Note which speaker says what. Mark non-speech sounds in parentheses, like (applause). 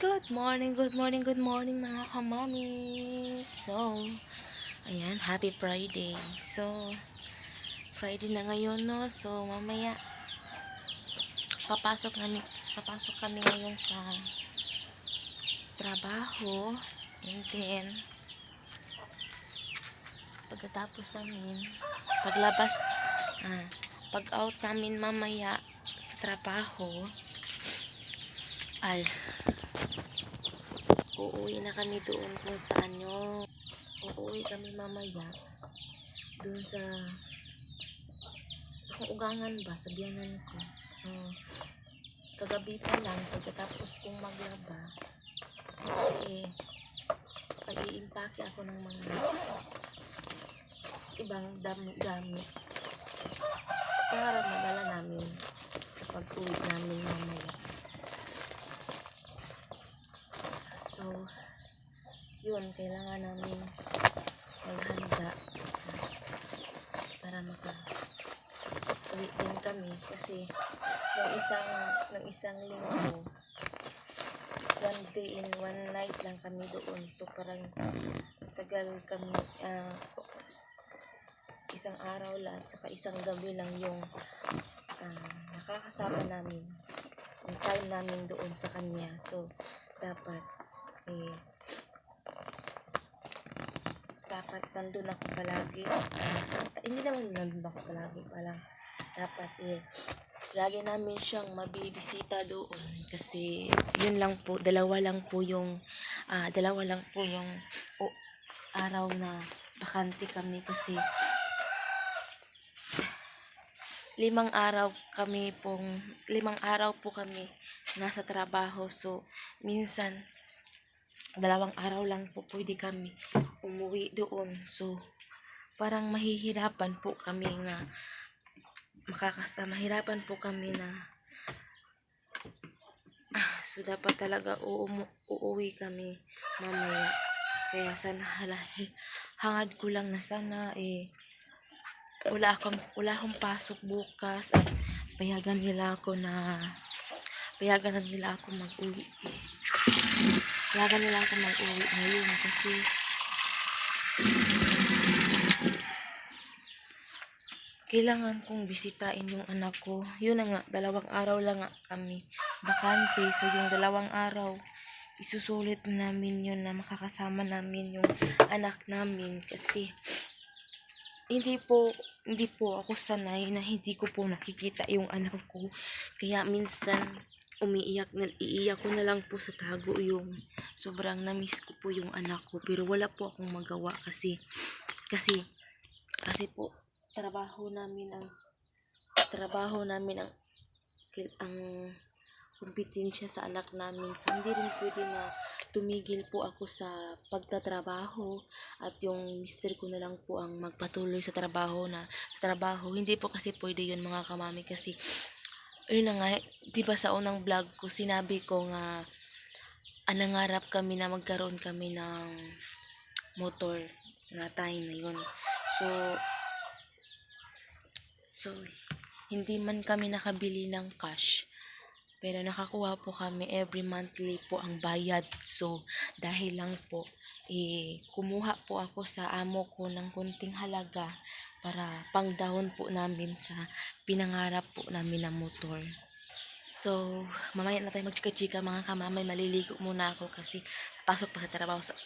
Speaker 1: Good morning, good morning, good morning mga kamami. So, ayan, happy Friday. So, Friday na ngayon, no? So, mamaya, papasok kami, papasok kami ngayon sa trabaho. And then, pagkatapos namin, paglabas, ah, pag out namin mamaya sa trabaho, ay, uuwi na kami doon kung saan yung uuwi kami mamaya doon sa sa ugangan ba, sa biyanan ko. So, kagabi pa lang, pagkatapos kong maglaba, eh, pag-iimpake ako ng mga ibang dami-gamit para madala namin sa pag-uwi namin mamaya. So, yun, kailangan namin maghanda para maka uwi din kami kasi yung isang ng isang linggo one day and one night lang kami doon. So parang tagal kami ah, isang araw lang at saka isang gabi lang yung ah, nakakasama namin yung time namin doon sa kanya. So dapat eh dapat nandun ako palagi. Ah, hindi naman nandun ako palagi palang dapat eh lagi namin siyang mabibisita doon kasi yun lang po dalawa lang po yung ah, dalawa lang po yung o, araw na bakante kami kasi limang araw kami pong limang araw po kami nasa trabaho. So minsan dalawang araw lang po pwede kami umuwi doon. So parang mahihirapan po kami na makakasta mahirapan po kami na ah, so dapat talaga uumu, uuwi kami mamaya. Kaya sana hala, (laughs) hangad ko lang na sana eh wala akong wala akong pasok bukas at payagan nila ako na payagan na nila ako mag-uwi payagan nila ako mag-uwi ngayon kasi kailangan kong bisitahin yung anak ko. Yun na nga, dalawang araw lang kami bakante. So, yung dalawang araw, isusulit namin yun na makakasama namin yung anak namin kasi hindi po hindi po ako sanay na hindi ko po nakikita yung anak ko kaya minsan umiiyak na iiyak ko na lang po sa tago yung sobrang na-miss ko po yung anak ko pero wala po akong magawa kasi kasi kasi po trabaho namin ang trabaho namin ang ang kompetensya sa anak namin. So, hindi rin pwede na tumigil po ako sa pagtatrabaho at yung mister ko na lang po ang magpatuloy sa trabaho na sa trabaho. Hindi po kasi pwede yun mga kamami kasi yun na nga, di ba sa unang vlog ko, sinabi ko nga ah, nangarap kami na magkaroon kami ng motor na time na yun. So, so, hindi man kami nakabili ng cash. Pero nakakuha po kami every monthly po ang bayad. So, dahil lang po, eh, kumuha po ako sa amo ko ng kunting halaga para pangdahon po namin sa pinangarap po namin na motor. So, mamaya na tayo magchika-chika mga kamamay. Maliligo muna ako kasi pasok pa sa trabaho. Sa,